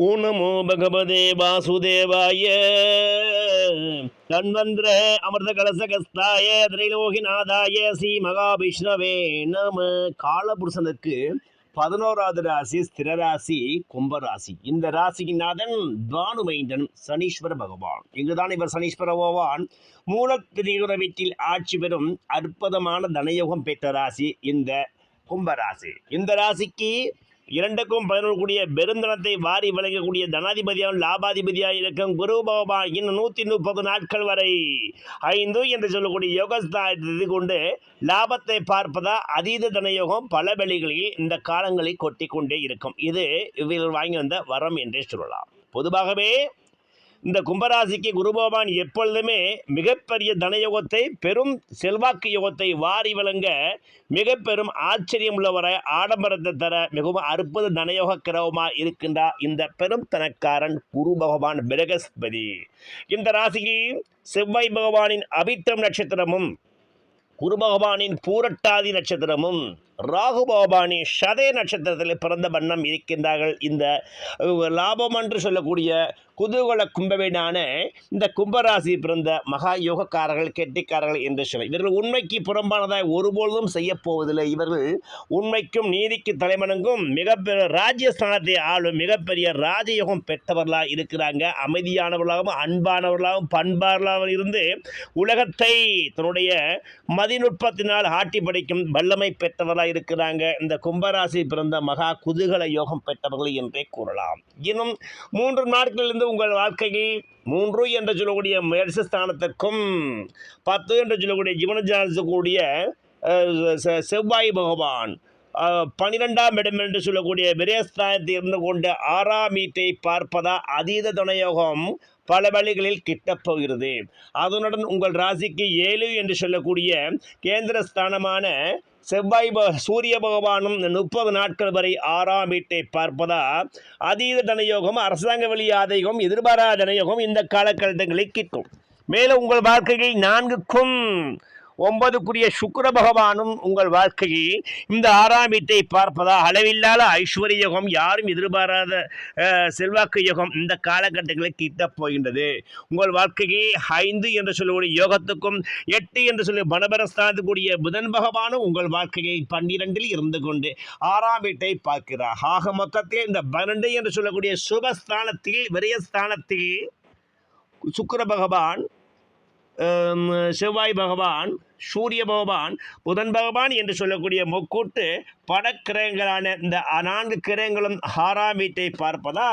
ஊனமோ பகவதே வாசுதேவாய. தன்வந்திர அமிர்த கலசகஸ்தாய திரைலோகிநாதாய ஸ்ரீ மகாவிஷ்ணவே நம. காலபுருஷனுக்கு பதினோராவது ராசி ஸ்திர ராசி கும்பராசி இந்த ராசியின் நாதன் துவானுமைந்தன் சனீஸ்வர பகவான். இங்குதான் இவர் சனீஸ்வர பகவான். மூலத்திரிகுர வீட்டில் ஆட்சி பெறும் அற்புதமான தனயோகம் பெற்ற ராசி இந்த கும்பராசி இந்த ராசிக்கு இரண்டுக்கும் பதினொரு கூடிய பெருந்தனத்தை வாரி வழங்கக்கூடிய தனாதிபதியாக லாபாதிபதியாக இருக்கும் குரு பகவான் இன்னும் நூற்றி முப்பது நாட்கள் வரை ஐந்து என்று சொல்லக்கூடிய யோகஸ்தானத்தை கொண்டு லாபத்தை பார்ப்பதா அதீத தனயோகம் பல வெளிகளில் இந்த காலங்களில் கொட்டி கொண்டே இருக்கும். இது இவர்கள் வாங்கி வந்த வரம் என்றே சொல்லலாம். பொதுவாகவே இந்த கும்பராசிக்கு குருபகவான் எப்பொழுதுமே மிகப்பெரிய தனயோகத்தை பெரும் செல்வாக்கு யோகத்தை வாரி வழங்க மிக பெரும் ஆச்சரியம் உள்ளவரை ஆடம்பரத்தை தர மிகவும் அற்புத தனயோக கிரகமாக இருக்கின்றார் இந்த பெரும் தனக்காரன் குரு பகவான் பிரகஸ்பதி. இந்த ராசியில் செவ்வாய் பகவானின் அபித்தம் நட்சத்திரமும் குரு பகவானின் பூரட்டாதி நட்சத்திரமும் ராகு சதய நட்சத்திரத்தில் பிறந்த வண்ணம் இருக்கின்றார்கள். இந்த லாபம் என்று சொல்லக்கூடிய குதூகல கும்பவேடான இந்த கும்பராசி பிறந்த மகா யோகக்காரர்கள் கெட்டிக்காரர்கள் என்று சொல்ல இவர்கள் உண்மைக்கு புறம்பானதாய் ஒருபொழுதும் செய்யப்போவதில்லை. இவர்கள் உண்மைக்கும் நீதிக்கு தலைமணங்கும் மிகப்பெரிய ராஜ்யஸ்தானத்தை ஆளும் மிகப்பெரிய ராஜயோகம் பெற்றவர்களாக இருக்கிறாங்க. அமைதியானவர்களாகவும் அன்பானவர்களாகவும் பண்பாளர்களாகவும் இருந்து உலகத்தை தன்னுடைய மதிநுட்பத்தினால் ஆட்டி படிக்கும் வல்லமை பெற்றவர்களாக இருக்கிறாங்க. இந்த கும்பராசி பிறந்த மகா குதூகல யோகம் பெற்றவர்கள் என்றே கூறலாம். இன்னும் மூன்று நாட்களிலிருந்து உங்கள் வாழ்க்கையில் மூன்று என்று சொல்லக்கூடிய முயற்சி ஸ்தானத்திற்கும் பத்து என்று சொல்லக்கூடிய ஜீவனஜானத்துக்கூடிய செ- செவ்வாய் பகவான் பனிரெண்டாம் இடம் என்று சொல்லக்கூடிய விரயஸ்தானத்தில் இருந்து கொண்டு ஆறாம் வீட்டை பார்ப்பதா அதீத துணையோகம் பல வழிகளில் கிட்டப்போகிறது அதனுடன் உங்கள் ராசிக்கு ஏழு என்று சொல்லக்கூடிய கேந்திர ஸ்தானமான செவ்வாய் சூரிய பகவானும் முப்பது நாட்கள் வரை ஆறாம் வீட்டை பார்ப்பதா அதீத தனயோகம் அரசாங்க வழி ஆதயோகம் எதிர்பாராத தனயோகம் இந்த காலகட்டங்களில் கிட்டும். மேலும் உங்கள் வாழ்க்கையில் நான்குக்கும் ஒன்பதுக்குரிய சுக்கர பகவானும் உங்கள் வாழ்க்கையில் இந்த ஆறாம் வீட்டை பார்ப்பதா அளவில்லாத ஐஸ்வர்ய யோகம் யாரும் எதிர்பாராத செல்வாக்கு யோகம் இந்த காலகட்டங்களில் கிட்டப் போகின்றது. உங்கள் வாழ்க்கையை ஐந்து என்று சொல்லக்கூடிய யோகத்துக்கும் எட்டு என்று சொல்லி மனபரஸ்தானத்துக்குரிய புதன் பகவானும் உங்கள் வாழ்க்கையை பன்னிரெண்டில் இருந்து கொண்டு ஆறாம் வீட்டை பார்க்கிறார். ஆக மொத்தத்தில் இந்த பன்னெண்டு என்று சொல்லக்கூடிய சுபஸ்தானத்தில் விரயஸ்தானத்தில் சுக்கர பகவான் செவ்வாய் பகவான் சூரிய பகவான் புதன் பகவான் என்று சொல்லக்கூடிய முக்கூட்டு படக்கிரகங்களான இந்த நான்கு கிரகங்களும் ஆறாம் வீட்டை பார்ப்பதா?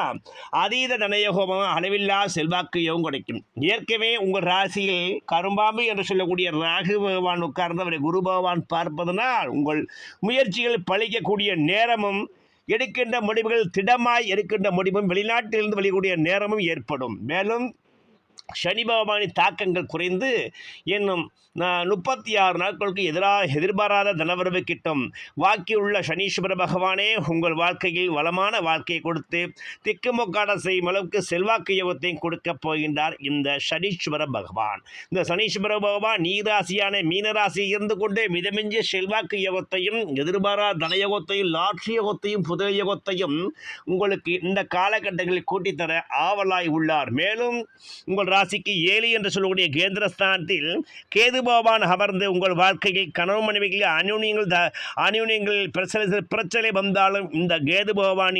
அதீத தனயோகமும் அளவில்லா செல்வாக்கு யோகம் கிடைக்கும். ஏற்கனவே உங்கள் ராசியில் கரும்பாம்பு என்று சொல்லக்கூடிய ராகு பகவான் உட்கார்ந்தவரை குரு பகவான் பார்ப்பதனால் உங்கள் முயற்சிகள் பழிக்கக்கூடிய நேரமும் எடுக்கின்ற முடிவுகள் திடமாய் எடுக்கின்ற முடிவும் வெளிநாட்டிலிருந்து வெளிக்கூடிய நேரமும் ஏற்படும். மேலும் சனி பகவானின் தாக்கங்கள் குறைந்து இன்னும் முப்பத்தி ஆறு நாட்களுக்கு எதிராக எதிர்பாராத தனவரவு கிட்டும். வாக்கியுள்ள சனீஸ்வர பகவானே உங்கள் வாழ்க்கையில் வளமான வாழ்க்கையை கொடுத்து திக்குமுக்காட செய்யும் அளவுக்கு செல்வாக்கு யோகத்தையும் கொடுக்கப் போகின்றார் இந்த சனீஸ்வர பகவான். இந்த சனீஸ்வர பகவான் நீராசியான மீனராசி இருந்து கொண்டே மிதமிஞ்சிய செல்வாக்கு யோகத்தையும் எதிர்பாராத தனயோகத்தையும் லாட்சி யோகத்தையும் புதிய யோகத்தையும் உங்களுக்கு இந்த காலகட்டங்களில் கூட்டித்தர ஆவலாய் உள்ளார். மேலும் உங்கள் ராசிக்கு ஏழு என்று சொல்லக்கூடிய கேந்திரஸ்தானத்தில் கேது பகவான் அமர்ந்து உங்கள் வாழ்க்கையில் கனவு மனைவிகள் அந்யூன்யங்கள் த அந்யூன்யங்களில் பிரச்சனை பிரச்சனை வந்தாலும் இந்த கேது பகவான்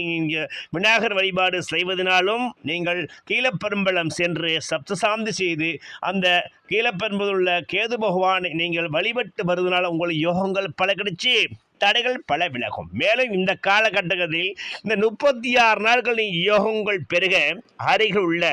விநாயகர் வழிபாடு செய்வதனாலும் நீங்கள் கீழப்பெரும்பலம் சென்று சப்தசாந்தி செய்து அந்த கீழப்பெரும்பதில் உள்ள கேது பகவானை நீங்கள் வழிபட்டு வருவதனால உங்கள் யோகங்கள் பல கிடைச்சி தடைகள் பல விலகும். மேலும் இந்த காலகட்டத்தில் இந்த முப்பத்தி ஆறு நாட்கள் யோகங்கள் பெருக அருகில் உள்ள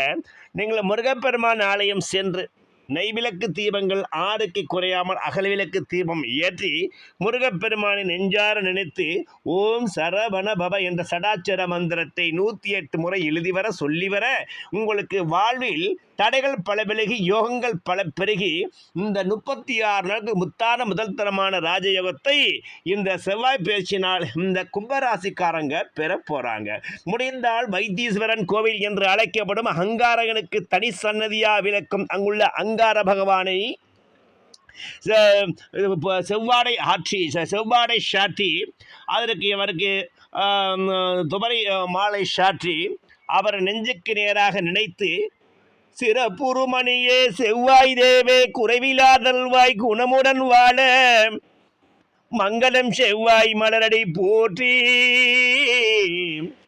நீங்கள் முருகப்பெருமான் ஆலயம் சென்று நெய்விளக்கு தீபங்கள் ஆறுக்கு குறையாமல் அகல்விளக்கு தீபம் ஏற்றி முருகப்பெருமானை நெஞ்சார நினைத்து ஓம் சரவண பவ என்ற சடாச்சர மந்திரத்தை நூற்றி எட்டு முறை எழுதி வர சொல்லி வர உங்களுக்கு வாழ்வில் தடைகள் பல விலகி யோகங்கள் பல பெருகி இந்த முப்பத்தி ஆறு நாளுக்கு முத்தான முதல் தரமான ராஜயோகத்தை இந்த செவ்வாய் பேச்சினால் இந்த கும்பராசிக்காரங்க பெற போகிறாங்க முடிந்தால் வைத்தீஸ்வரன் கோவில் என்று அழைக்கப்படும் அங்காரகனுக்கு தனி சன்னதியாக விளக்கும் அங்குள்ள சிங்கார பகவானை செவ்வாடை ஆற்றி செவ்வாடை சாற்றி அதற்கு இவருக்கு துபரை மாலை சாற்றி அவர் நெஞ்சுக்கு நேராக நினைத்து சிறப்புருமணியே செவ்வாய் தேவே குறைவிலாதல்வாய் குணமுடன் வாழ மங்களம் செவ்வாய் மலரடி போற்றி.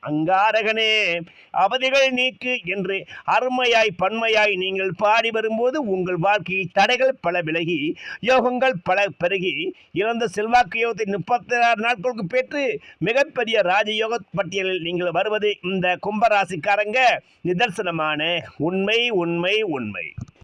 அங்காரகனே அவதிகள் நீக்கு என்று அருமையாய் பன்மையாய் நீங்கள் பாடி வரும்போது உங்கள் வாழ்க்கை தடைகள் பல விலகி யோகங்கள் பல பெருகி இறந்த செல்வாக்கு யோகத்தை முப்பத்தி ஆறு நாட்களுக்கு பெற்று மிகப்பெரிய ராஜயோக பட்டியலில் நீங்கள் வருவது இந்த கும்பராசிக்காரங்க. நிதர்சனமான உண்மை உண்மை உண்மை.